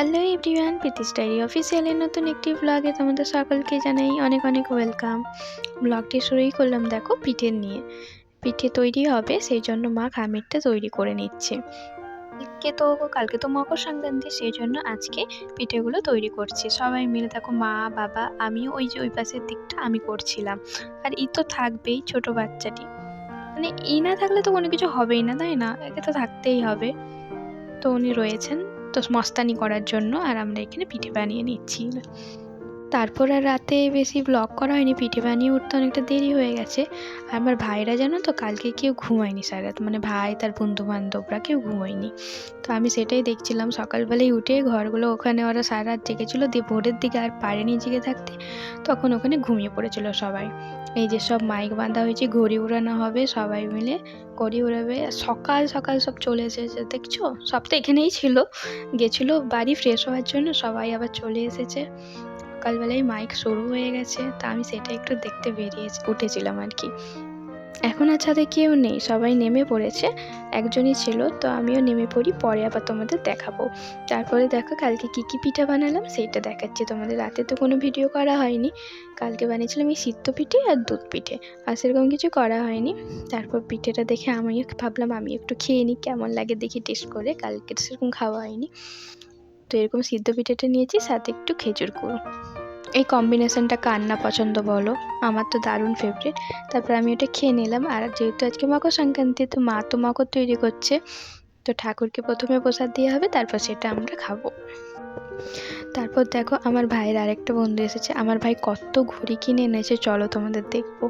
Hello everyone, প্রীতি স্টাইরি অফিসিয়ালের নতুন একটি ব্লগে তোমাদের সকলকে জানাই অনেক অনেক ওয়েলকাম ব্লগটি শুরুই করলাম দেখো পিঠের নিয়ে। পিঠে তৈরি হবে, সেই জন্য মা খামিরটা তৈরি করে নিচ্ছে। কালকে তো কালকে তো মকর সংক্রান্তি, সেই জন্য আজকে পিঠেগুলো তৈরি করছি। সবাই মিলে দেখো মা, বাবা, আমিও ওই যে ওই পাশের দিকটা আমি করছিলাম। আর ই তো থাকবেই ছোট বাচ্চাটি। মানে ই না থাকলে তো কোনো কিছু হবেই না, তাই না? একে তো থাকতেই হবে। তো উনি রয়েছেন। তো মস্তানি করার জন্য আর আমরা এখানে পিঠে বানিয়ে নিচ্ছি। তারপর আর রাতে বেশি ব্লগ করা হয়নি, পিঠে বানিয়ে উঠতে অনেকটা দেরি হয়ে গেছে। আর আমার ভাইরা জানো তো, কালকে কেউ ঘুমায়নি সারা রাত মানে ভাই, তার বন্ধু বান্ধবরা কেউ ঘুমোয়নি। তো আমি সেটাই দেখছিলাম, সকালবেলায় উঠে ঘরগুলো ওখানে ওরা সারা রাত জেগেছিলো, দিয়ে ভোরের দিকে আর পারেনি জেগে থাকতে, তখন ওখানে ঘুমিয়ে পড়েছিল সবাই। এই যে সব মাইক বাঁধা হয়েছে, ঘড়ি উড়ানো হবে, সবাই মিলে ঘড়ি উড়াবে সকাল সকাল সব চলে এসেছে, দেখছ? সব তো এখানেই ছিল, গেছিল বাড়ি ফ্রেশ হওয়ার জন্য, সবাই আবার চলে এসেছে। সকালবেলায় মাইক শুরু হয়ে গেছে, তা আমি সেটা একটু দেখতে বেরিয়ে উঠেছিলাম আর কি। এখন আর ছাদে কেউ নেই, সবাই নেমে পড়েছে, একজনই ছিল, তো আমিও নেমে পড়ি, পরে আবার তোমাদের দেখাবো। তারপরে দেখো কালকে কী কী পিঠা বানালাম, সেইটা দেখাচ্ছি তোমাদের। রাতে তো কোনো ভিডিও করা হয়নি, কালকে বানিয়েছিলাম এই সিদ্ধ পিঠে আর দুধ পিঠে, আর সেরকম কিছু করা হয়নি। তারপর পিঠেটা দেখে আমিও ভাবলাম আমি একটু খেয়ে নিই, কেমন লাগে দেখি টেস্ট করে, কালকে সেরকম খাওয়া হয়নি। তো এরকম সিদ্ধ পিঠেটা নিয়েছি, সাথে একটু খেজুর গুঁড়ো। এই কম্বিনেশনটা কার না পছন্দ বলো? আমার তো দারুণ ফেভারিট তারপর আমি ওটা খেয়ে নিলাম। আর যেহেতু আজকে মকর সংক্রান্তি তো মা তো মকর তৈরি করছে। তো ঠাকুরকে প্রথমে প্রসাদ দেওয়া হবে, তারপর সেটা আমরা খাব। তারপর দেখো, আমার ভাইয়ের আরেকটা বন্ধু এসেছে। আমার ভাই কত ঘুড়ি কিনে এনেছে, চলো তোমাদের দেখব।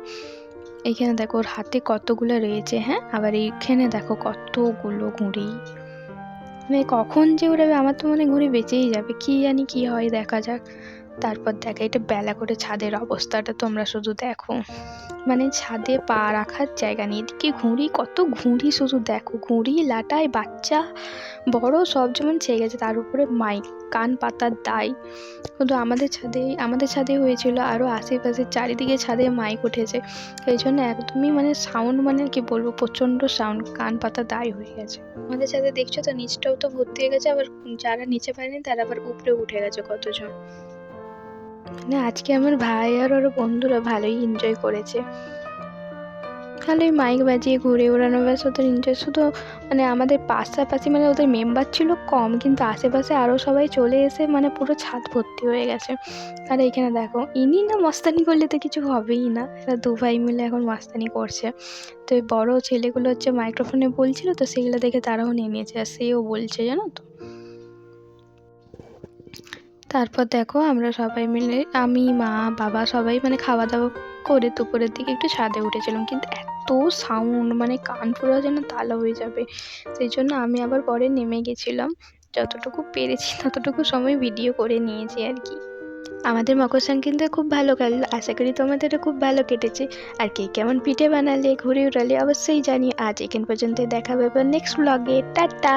এইখানে দেখো, ওর হাতে কতগুলো রয়েছে হ্যাঁ? আবার এইখানে দেখো, কতগুলো ঘুড়ি। মানে কখন যে উড়াবে আমার তো মনে ঘুরে বেঁচেই যাবে, কি জানি কি হয়, দেখা যাক। তারপর দেখা এটা বেলা করে ছাদের অবস্থাটা তোমরা শুধু দেখো। মানে ছাদে পা রাখার জায়গা নেই, এদিকে ঘুড়ি, কত ঘুড়ি শুধু দেখো। ঘুড়ি লাটায় বাচ্চা, বড় সব যেমন ছেয়ে গেছে, তার উপরে মাইক, কান পাতার দায় কিন্তু আমাদের ছাদে আমাদের ছাদে হয়েছিল আরও আশেপাশে চারিদিকে ছাদে মাইক উঠেছে। এই জন্য একদমই মানে সাউন্ড মানে কি বলব, প্রচণ্ড সাউন্ড কান, পাতা দায় হয়ে গেছে। আমাদের ছাদে দেখছ তো, নিচটাও তো ভর্তি হয়ে গেছে, আবার যারা নিচে পারেনি তারা আবার উপরে উঠে গেছে কতজন। মানে আজকে আমার ভাই আর ওর বন্ধুরা ভালোই এনজয় করেছে। খালি মাইক বাজিয়ে ঘুরে ওড়ানো, ব্যাস, ওদের এনজয় শুধু মানে আমাদের পাশাপাশি মানে ওদের মেম্বার ছিল কম, কিন্তু আশেপাশে আরও সবাই চলে এসে মানে পুরো ছাদ ভর্তি হয়ে গেছে। আর এখানে দেখো, ইনি না মস্তানি করলে তো কিছু হবেই না। এরা দু ভাই মিলে এখন মস্তানি করছে। তো এই বড়ো ছেলেগুলো হচ্ছে মাইক্রোফোনে বলছিল, তো সেগুলো দেখে তারাও নেমেছে। আর সেও বলছে, জানো তো। তারপর দেখো আমরা সবাই মিলে, আমি, মা, বাবা সবাই মানে খাওয়া দাওয়া করে দুপুরের দিকে একটু ছাদে উঠেছিলাম। কিন্তু এত সাউন্ড মানে কান পুরো যেন তালা হয়ে যাবে। সেই জন্য আমি আবার পরে নেমে গেছিলাম। যতটুকু পেরেছি ততটুকু সময় ভিডিও করে নিয়েছি আর কি। আমাদের মকর সংক্রান্তি খুব ভালো কাটলো আশা করি তোমাদেরও খুব ভালো কেটেছে। আর কে কেমন পিঠে বানালে, ঘুরে উড়ালে অবশ্যই জানি আজ এখান পর্যন্ত দেখা হবে নেক্সট ব্লগে টাটা!